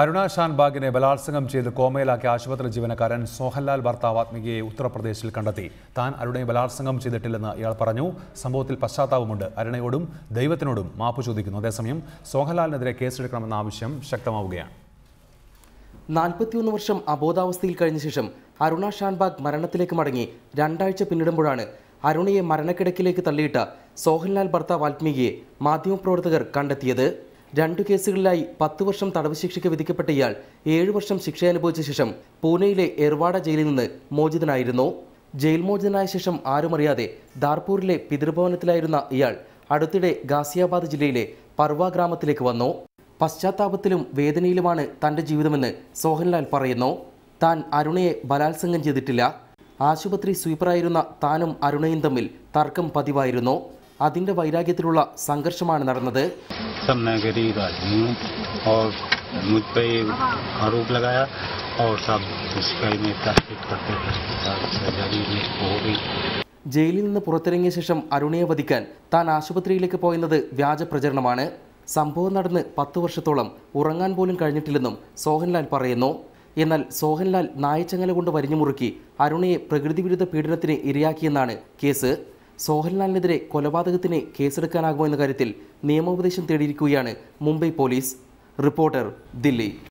അരുണ ഷാൻബാഗിനെ ബലാത്സംഗം ചെയ്ത് കോമയിലാക്കിയ ആശുപത്രി ജീവനക്കാരൻ സോഹൻലാൽ ഭർത്താവ് ആത്മികയെ ഉത്തർപ്രദേശിൽ കണ്ടെത്തി. താൻ അരുണയെ ബലാത്സംഗം ചെയ്തിട്ടില്ലെന്ന് ഇയാൾ പറഞ്ഞു. സംഭവത്തിൽ പശ്ചാത്താപമുണ്ട്. അരുണയോടും ദൈവത്തിനോടും മാപ്പ് ചോദിക്കുന്നു. അതേസമയം സോഹൻലാലിനെതിരെ കേസെടുക്കണമെന്ന ആവശ്യം ശക്തമാവുകയാണ്. നാൽപ്പത്തിയൊന്ന് വർഷം അബോധാവസ്ഥയിൽ കഴിഞ്ഞ ശേഷം അരുണ ഷാൻബാഗ് മരണത്തിലേക്ക് മടങ്ങി രണ്ടാഴ്ച പിന്നിടുമ്പോഴാണ് അരുണയെ മരണക്കിടക്കിലേക്ക് തള്ളിയിട്ട സോഹൻലാൽ ഭർത്താവ് വാൽമീകിയെ മാധ്യമപ്രവർത്തകർ കണ്ടെത്തിയത്. രണ്ടു കേസുകളിലായി പത്ത് വർഷം തടവ് ശിക്ഷയ്ക്ക് വിധിക്കപ്പെട്ട ഇയാൾ ഏഴു വർഷം ശിക്ഷയനുഭവിച്ച ശേഷം പൂനെയിലെ എർവാഡ ജയിലിൽ നിന്ന് മോചിതനായിരുന്നു. ജയിൽ മോചിതനായ ശേഷം ആരുമറിയാതെ ദാർപൂരിലെ പിതൃഭവനത്തിലായിരുന്ന ഇയാൾ അടുത്തിടെ ഗാസിയാബാദ് ജില്ലയിലെ പർവ ഗ്രാമത്തിലേക്ക് വന്നു. പശ്ചാത്താപത്തിലും വേദനയിലുമാണ് തന്റെ ജീവിതമെന്ന് സോഹൻലാൽ പറയുന്നു. താൻ അരുണയെ ബലാത്സംഗം ചെയ്തിട്ടില്ല. ആശുപത്രി സ്വീപ്പറായിരുന്ന താനും അരുണയും തമ്മിൽ തർക്കം പതിവായിരുന്നു. അതിൻ്റെ വൈരാഗ്യത്തിലുള്ള സംഘർഷമാണ് നടന്നത് सब मैं गरीब आदमी हूँ और मुझ पे ये आरोप लगाया और सब उसका ही मैं तहकीक करते करते सर्जरी मेरे को हो गई ജയിലിൽ നിന്ന് പുറത്തിറങ്ങിയ ശേഷം അരുണയെ വധിക്കാൻ താൻ ആശുപത്രിയിലേക്ക് പോയെന്നത് വ്യാജ പ്രചരണമാണ് സംഭവം നടന്ന് പത്തു വർഷത്തോളം ഉറങ്ങാൻ പോലും കഴിഞ്ഞിട്ടില്ലെന്നും സോഹൻലാൽ പറയുന്നു എന്നാൽ സോഹൻലാൽ നായച്ചങ്ങല കൊണ്ട് വരിഞ്ഞു മുറുക്കി അരുണയെ പ്രകൃതിവിരുദ്ധ പീഡനത്തിന് ഇരയാക്കിയെന്നാണ് കേസ് സോഹൻലാലിനെതിരെ കൊലപാതകത്തിന് കേസെടുക്കാനാകുമോ എന്ന കാര്യത്തിൽ നിയമോപദേശം തേടിയിരിക്കുകയാണ് മുംബൈ പോലീസ്. റിപ്പോർട്ടർ ദില്ലി.